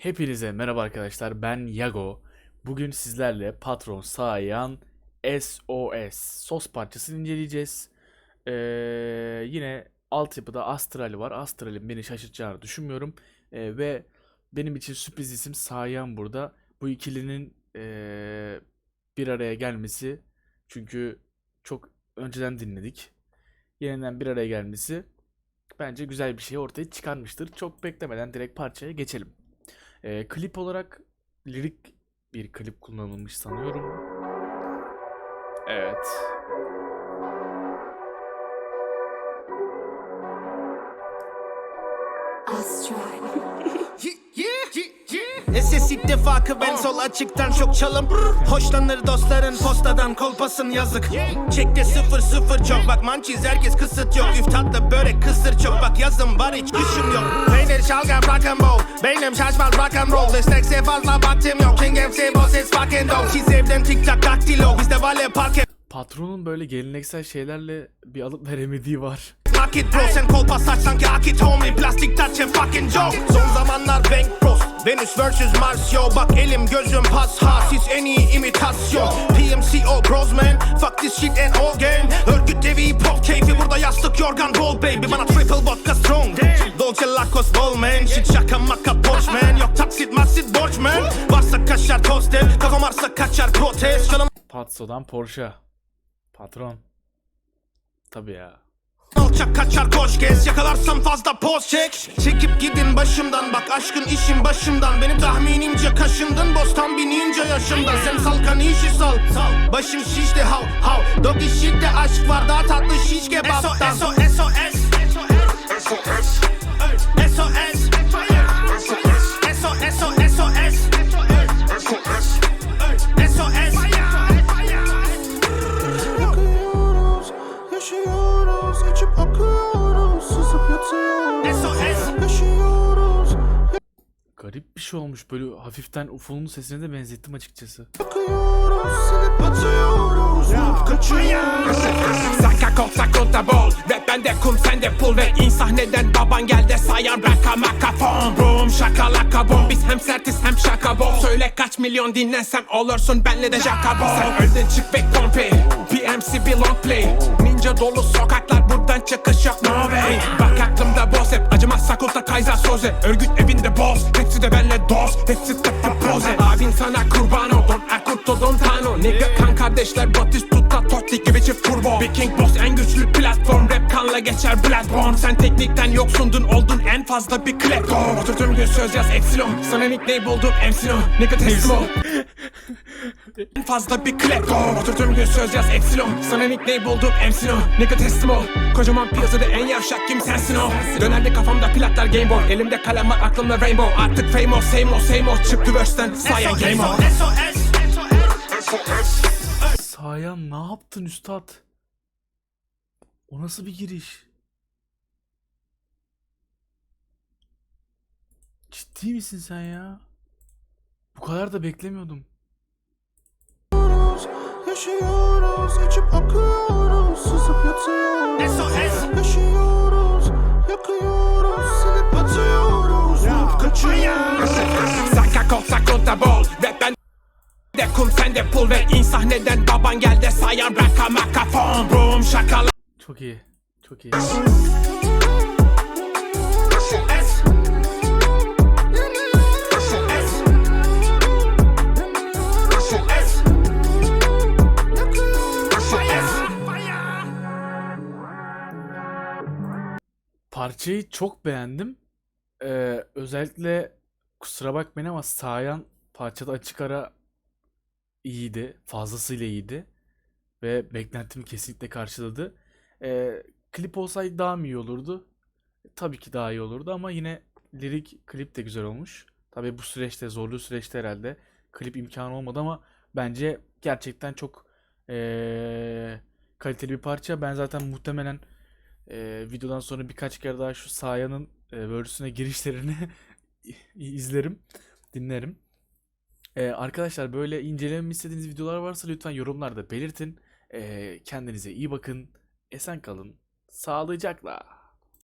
Hepinize merhaba arkadaşlar. Ben Yago. Bugün sizlerle Patron Sayan SOS sos parçasını inceleyeceğiz. Ee, yine altyapıda Astral var. Astral'in beni şaşırtacağını düşünmüyorum. Ee, ve benim için sürpriz isim Sayan burada. Bu ikilinin ee, bir araya gelmesi çünkü çok önceden dinledik. Yeniden bir araya gelmesi bence güzel bir şey ortaya çıkarmıştır. Çok beklemeden direkt parçaya geçelim. Ee, klip olarak lirik bir klip kullanılmış sanıyorum. Evet. SS ilk defa ben sol açıktan çok çalım. Hoşlanır dostların postadan kolpasın yazık. Çekte sıfır sıfır çok bak mançiz herkes kısıt yok. Üf tatlı börek kısır çok bak yazım var hiç kışım yok. Peynir şalgam rock and roll. Beynim şaşmaz rock and roll. Destekse fazla vaktim yok. King MC boss is fucking dope. Çiz evden tik tak daktilo. Bizde vale park Patronun böyle geleneksel şeylerle bir alıp veremediği var. Market bro sen kolpa saç sanki akit homie. Plastik and fucking joke Venüs vs Mars yo. Bak elim gözüm pas ha Siz en iyi imitasyon. PMCO bros man. Fuck this shit and all game Örgüt evi pop keyfi. Burada yastık yorgan bol baby. Bana triple vodka strong. Dolce Lacoste bol man. Shit şaka maka borç man. Yok taksit maksit borç man. Varsa kaşar tost ev Kafam arsa kaçar protest. Patso'dan Porsche. Patron. Tabii ya. Alçak kaçar koş gez. Yakalarsam fazla poz çek. Çekip gidin başımdan. Bak aşkın işin başımdan. Benim tahminimce kaşındın. Bostan binince yaşımda Sen salkan işi sal. Sal. Başım şişti hav hav. Dog işitte aşk var daha tatlı şiş kebaptan SOS SOS SOS SOS SOS SOS Garip bir şey olmuş. Böyle hafiften UFO'nun sesine de benzettim açıkçası. yakıyoruz, silip atıyoruz, vurup kaçıyoruz. Saka kolsa kolta bol. Rap bende kum sende pul. Ve in sahneden baban gel de sayan raka makafon Boom şakalaka bom. Biz hem sertiz hem şaka bol. Söyle kaç milyon dinlensem olursun benle de jaka bol. Sen öldün çık ve kompi PMC bir long play. Ninja dolu sokaklar buradan çıkış yok Hepsi tıpkı pose Abin sana kurban ol Don Akurto Don Tano. Nigga kan kardeşler Batistuta Totti gibi çift turbo. Big King Boss en güçlü platform geçer Bloodborne Sen teknikten yoksundun oldun en fazla bir klepto Oturdum gün söz yaz Epsilon. Sana nickname buldum Emsino Nigga teslim ol en fazla bir klepto Oturdum gün söz yaz Epsilon. Sana nickname buldum Emsino Nigga teslim ol Kocaman piyasada en yavşak kim sensin o? Dönerdi kafamda plaklar Game Boy. Elimde kalem var aklımda Rainbow. Artık fame o same o same o. Çıktı verse'den sayan game o SOS Sayan ne yaptın üstad? O nasıl bir giriş? Ciddi misin sen ya? Bu kadar da beklemiyordum. Yaşıyoruz, içip akıyoruz, sızıp yatıyoruz. SOS Yaşıyoruz, yakıyoruz, silip atıyoruz, vurup kaçıyoruz. Saka kol sakonta bol Rap ben de kum sende pul ve in sahneden baban gel de sayan raka makafon Boom şakala Çok iyi. Çok iyi. Parçayı çok beğendim. Ee, özellikle kusura bakmayın ama Sayan parçada açık ara iyiydi. Fazlasıyla iyiydi. Ve beklentimi kesinlikle karşıladı. Ee, klip olsaydı daha mı iyi olurdu? Tabii ki daha iyi olurdu ama yine lirik klip de güzel olmuş. Tabii bu süreçte, zorlu süreçte herhalde klip imkanı olmadı ama bence gerçekten çok ee, kaliteli bir parça. Ben zaten muhtemelen ee, videodan sonra birkaç kere daha şu Saya'nın e, verse'üne girişlerini izlerim, dinlerim. Ee, arkadaşlar böyle incelememi istediğiniz videolar varsa lütfen yorumlarda belirtin. Ee, kendinize iyi bakın, esen kalın, sağlıcakla.